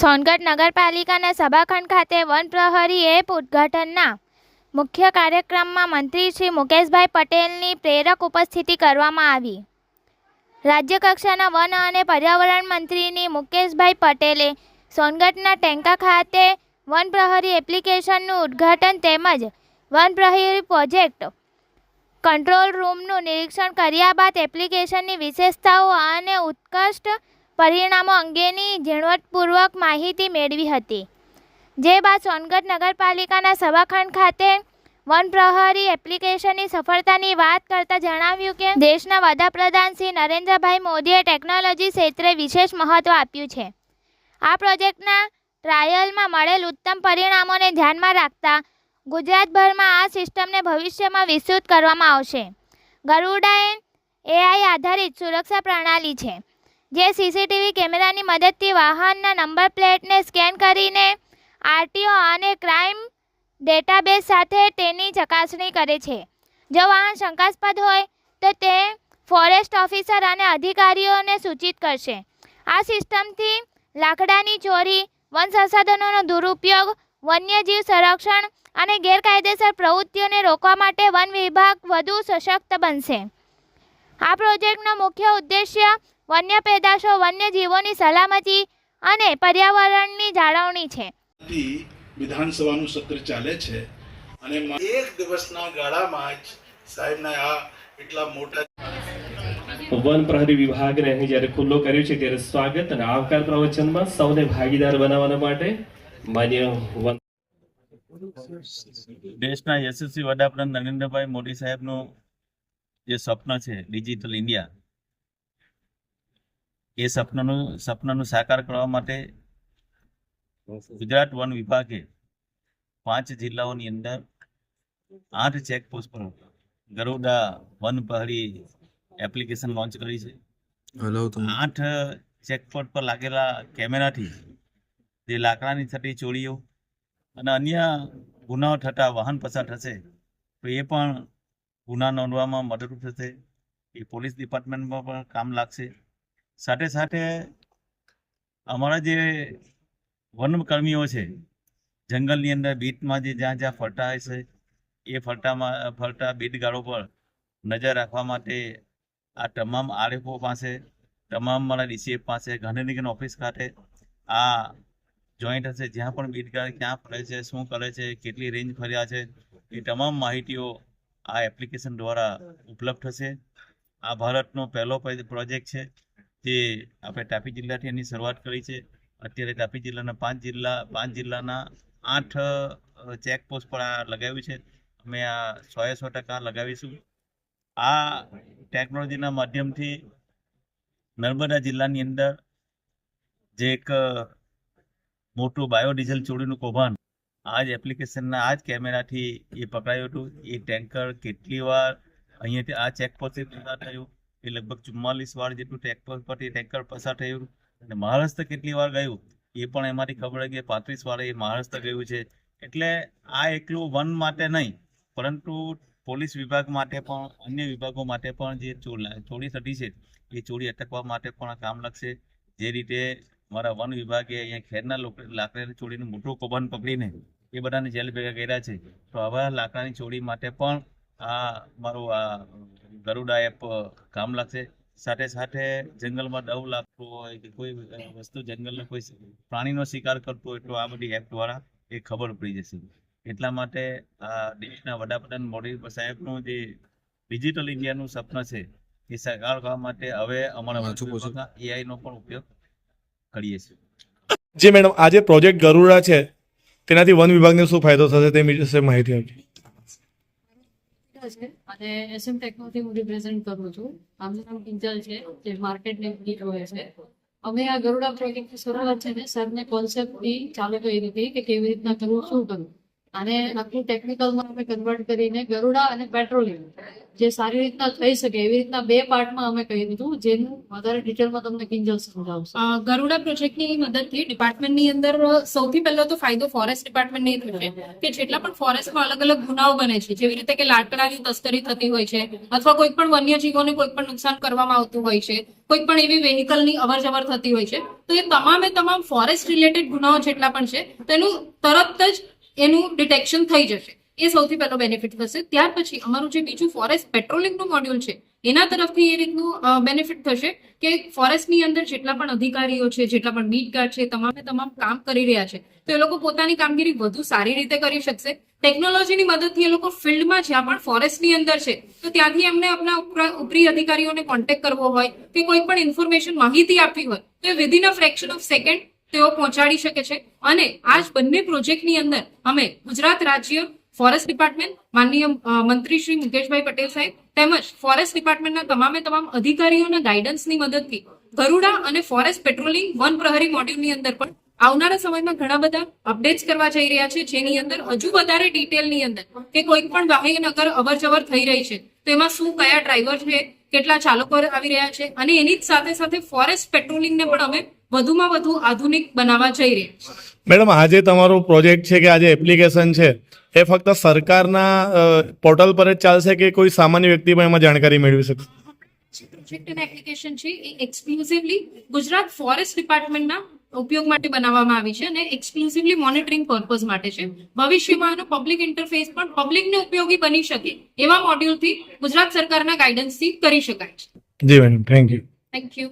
સોનગઢ નગરપાલિકાના સભાખંડ ખાતે વન પ્રહરી એપ ઉદ્ઘાટનના મુખ્ય કાર્યક્રમમાં મંત્રી શ્રી મુકેશભાઈ પટેલની પ્રેરક ઉપસ્થિતિ કરવામાં આવી. રાજ્યકક્ષાના વન અને પર્યાવરણ મંત્રીની મુકેશભાઈ પટેલે સોનગઢના ટેન્કા ખાતે વન પ્રહરી એપ્લિકેશનનું ઉદ્ઘાટન તેમજ વન પ્રહરી પ્રોજેક્ટ કંટ્રોલ રૂમનું નિરીક્ષણ કર્યા બાદ એપ્લિકેશનની વિશેષતાઓ અને ઉત્કૃષ્ટ પરિણામો અંગેની ઝીણવટપૂર્વક માહિતી મેળવી હતી. જે બાદ સોનગઢ નગરપાલિકાના સભાખંડ ખાતે વન પ્રહરી એપ્લિકેશનની સફળતાની વાત કરતાં જણાવ્યું કે, દેશના વડાપ્રધાન શ્રી નરેન્દ્રભાઈ મોદીએ ટેકનોલોજી ક્ષેત્રે વિશેષ મહત્ત્વ આપ્યું છે. આ પ્રોજેક્ટના ટ્રાયલમાં મળેલ ઉત્તમ પરિણામોને ધ્યાનમાં રાખતા ગુજરાતભરમાં આ સિસ્ટમને ભવિષ્યમાં વિસ્તૃત કરવામાં આવશે. ગરુડા એઆઈ આધારિત સુરક્ષા પ્રણાલી છે. જે સીસીટીવી કેમેરાની મદદથી વાહનના નંબર પ્લેટને સ્કેન કરીને આરટીઓ અને ક્રાઇમ ડેટાબેઝ સાથે તેની ચકાસણી કરે છે. જો વાહન શંકાસ્પદ હોય, તો તે ફોરેસ્ટ ઓફિસર અને અધિકારીઓને સૂચિત કરશે. આ સિસ્ટમથી લાકડાની ચોરી, વન સંસાધનોનો દુરુપયોગ, વન્યજીવ સંરક્ષણ અને ગેરકાયદેસર પ્રવૃત્તિઓને રોકવા માટે વન વિભાગ વધુ સશક્ત બનશે. આ પ્રોજેક્ટનો મુખ્ય ઉદ્દેશ્ય વન્ય પેદાશો વન્યજીવોની સલામતી અને પર્યાવરણની જાળવણી છે. વિધાનસભાનું સત્ર ચાલે છે અને એક દિવસના ગાળામાં જ સાહેબના આ એટલા મોટા વન પ્રહરી વિભાગને અહીં જ્યારે ખુલ્લો કર્યો છે ત્યારે સ્વાગત અને આવકાર પ્રવચનમાં સૌને ભાગીદાર બનાવવા માટે માન્ય વન દેશના યશસ્વી વડાપ્રધાન નરેન્દ્રભાઈ મોદી સાહેબનું જે સ્વપ્ન છે ડિજિટલ ઇન્ડિયા એ સપનાનું સપનાનું સાકાર કરવા માટે ગુજરાત વન વિભાગે પાંચ જિલ્લાઓની અંદર આઠ ચેકપોસ્ટ પર ગરુડા વન પહાડી એપ્લિકેશન લોન્ચ કરી છે. આઠ ચેકપોસ્ટ પર લાગેલા કેમેરાથી જે લાકડાની થતી ચોરીઓ અને અન્ય ગુનાઓ થતા વાહન પસાર થશે તો એ પણ ગુના નોંધવામાં મદદરૂપ થશે. એ પોલીસ ડિપાર્ટમેન્ટમાં પણ કામ લાગશે. સાથે સાથે અમારા જે વનકર્મીઓ છે, જંગલની અંદર બીટમાં જે જ્યાં જ્યાં ફરતા હશે એ ફરતામાં, ફરતા બીટગાળો પર નજર રાખવા માટે આ તમામ આરએફઓ પાસે, તમામ મારા ડીસીએફ પાસે, ગાંધીનગર ઓફિસ ખાતે આ જોઈન્ટ હશે, જ્યાં પણ બીટગાળ ક્યાં ફરે છે, શું કરે છે, કેટલી રેન્જ ફર્યા છે, એ તમામ માહિતીઓ આ એપ્લિકેશન દ્વારા ઉપલબ્ધ થશે આ ભારતનો પહેલો પ્રોજેક્ટ છે જે આપણે તાપી જિલ્લાથી એની શરૂઆત કરી છે. અત્યારે તાપી જિલ્લાના પાંચ જિલ્લા, પાંચ જિલ્લાના આઠ ચેકપોસ્ટ પર આ લગાવ્યું છે. અમે આ સોએ સો ટકા લગાવીશું. આ ટેકનોલોજીના માધ્યમથી નર્મદા જિલ્લાની અંદર જે એક મોટું બાયોડીઝલ ચોરીનું કૌભાંડ આ જ એપ્લિકેશનના આ જ કેમેરાથી એ પકડાયું હતું. એ ટેન્કર કેટલી વાર અહીંયાથી આ ચેકપોસ્ટથી પસાર થયું? એ લગભગ ચુમ્માલીસ વાર જેટલું ચેકપોસ્ટ પરથી ટેન્કર પસાર થયું. અને મહારાષ્ટ્ર કેટલી વાર ગયું? એ પણ એમાંથી ખબર કે પાંત્રીસ વાર એ મહારાષ્ટ્ર ગયું છે. એટલે આ એકલું વન માટે નહીં, પરંતુ પોલીસ વિભાગ માટે પણ, અન્ય વિભાગો માટે પણ જે ચોરી થતી છે, એ ચોરી અટકવા માટે પણ આ કામ લાગશે. જે રીતે મારા વન વિભાગે અહીંયા ખેરના લોકો લાકડાની ચોરીનું મોટું કૌભાંડ પકડીને એ બધાને જેલ ભેગા કર્યા છે. તો આવા લાકડાની ચોરી માટે પણ આ મારું આ ગરુડા એપ કામ લાગશે. સાથે સાથે જંગલમાં દવ લાગતો હોય કે કોઈ વસ્તુ જંગલનો કોઈ પ્રાણીનો શિકાર કરતો હોય તો આ બધી એપ દ્વારા એ ખબર પડી જશે. એટલા માટે આ દેશના વડાપ્રધાન મોદી સાહેબનું જે ડિજિટલ ઇન્ડિયાનું સપન છે એ સાકાર કરવા માટે હવે અમારા. એઆઈનો પણ ઉપયોગ કરીએ છીએ. જે મેડમ આજે પ્રોજેક્ટ ગરુડા છે તેનાથી વન વિભાગને શું ફાયદો થશે તે વિશે માહિતી આપજો. છે અને એસએમ ટેકનોથી હું રિપ્રેઝેન્ટ કરું છું. આમનું નામ કિંજલ છે જે માર્કેટને લીડ હોય છે. અમે આ ગરુડા પ્રોજેક્ટની શરૂઆત છે ને સરને કોન્સેપ્ટથી ચાલુ કરી હતી કે કેવી રીતના કરવું શું કરવું? આને આખું ટેકનિકલમાં અમે કન્વર્ટ કરીને ગરુડા અને પેટ્રોલિયમ જે સારી રીતના થઈ શકે એવી રીતના બે પાર્ટમાં અમે કહી દીધું જેનું વધારે ડિટેલમાં તમને કિંજલ સમજાવશે. ગરુડા પ્રોજેક્ટની મદદથી ડિપાર્ટમેન્ટની અંદર સૌથી પહેલો તો ફાયદો ફોરેસ્ટ ડિપાર્ટમેન્ટને થશે કે જેટલા પણ ફોરેસ્ટમાં અલગ અલગ ગુનાઓ બને છે, જેવી રીતે કે લાકડાની તસ્કરી થતી હોય છે, અથવા કોઈ પણ વન્ય જીવોને કોઈ પણ નુકસાન કરવામાં આવતું હોય છે, કોઈ પણ એવી વેહિકલની અવર જવર થતી હોય છે, તો એ તમામે તમામ ફોરેસ્ટ રિલેટેડ ગુનાઓ જેટલા પણ છે, તેનું તરત જ એનું ડિટેક્શન થઈ જશે. એ સૌથી પહેલો બેનિફિટ થશે. ત્યાર પછી અમારું જે બીજું ફોરેસ્ટ પેટ્રોલિંગનું મોડ્યુલ છે, એના તરફથી એ રીતનું બેનિફિટ થશે કે ફોરેસ્ટની અંદર જેટલા પણ અધિકારીઓ છે, જેટલા પણ બીટ ગાર્ડ છે, તમામે તમામ કામ કરી રહ્યા છે, તો એ લોકો પોતાની કામગીરી વધુ સારી રીતે કરી શકશે. ટેકનોલોજીની મદદથી એ લોકો ફિલ્ડમાં જ્યાં પણ ફોરેસ્ટની અંદર છે, તો ત્યાંથી એમને આપણા ઉપરા- અધિકારીઓને કોન્ટેક્ટ કરવો હોય કે કોઈ પણ ઇન્ફોર્મેશન માહિતી આપવી હોય, તો એ within a fraction of second તેઓ પહોંચાડી શકે છે. અને આ જ બંને પ્રોજેક્ટની અંદર અમે ગુજરાત રાજ્ય ફોરેસ્ટ ડિપાર્ટમેન્ટ માનનીય મંત્રી શ્રી મુકેશભાઈ પટેલ સાહેબ તેમજ ફોરેસ્ટ ડિપાર્ટમેન્ટના તમામે તમામ અધિકારીઓના ગાઈડન્સની મદદથી ગરુડા અને ફોરેસ્ટ પેટ્રોલિંગ વન પ્રહરી મોડ્યુલની અંદર પણ આવનારા સમયમાં ઘણા બધા અપડેટ્સ કરવા જઈ રહ્યા છે. જેની અંદર હજુ વધારે ડિટેલની અંદર કે કોઈ પણ વાહન અગર અવર જવર થઈ રહી છે, તો એમાં શું કયા ડ્રાઈવર છે, કેટલા ચાલકો આવી રહ્યા છે અને એની જ સાથે સાથે ફોરેસ્ટ પેટ્રોલિંગને પણ અમે વધુમાં વધુ આધુનિક બનાવવા જઈ રહી છીએ મેડમ આજે તમારો પ્રોજેક્ટ છે કે આજે એપ્લિકેશન છે એ ફક્ત સરકારના પોર્ટલ પર જ ચાલશે કે કોઈ સામાન્ય વ્યક્તિ પણ એમાં જાણકારી મેળવી શકશે? પ્રોજેક્ટ અને એપ્લિકેશન છે એ એક્સક્લુઝિવલી ગુજરાત ફોરેસ્ટ ડિપાર્ટમેન્ટના ઉપયોગ માટે બનાવવામાં આવી છે અને એક્સક્લુઝિવલી મોનિટરિંગ પર્પઝ માટે છે. ભવિષ્યમાં આનો પબ્લિક ઇન્ટરફેસ પણ પબ્લિકને ઉપયોગી બની શકે એવા મોડ્યુલથી ગુજરાત સરકારના ગાઈડન્સથી કરી શકાય છે. જી madam thank you thank you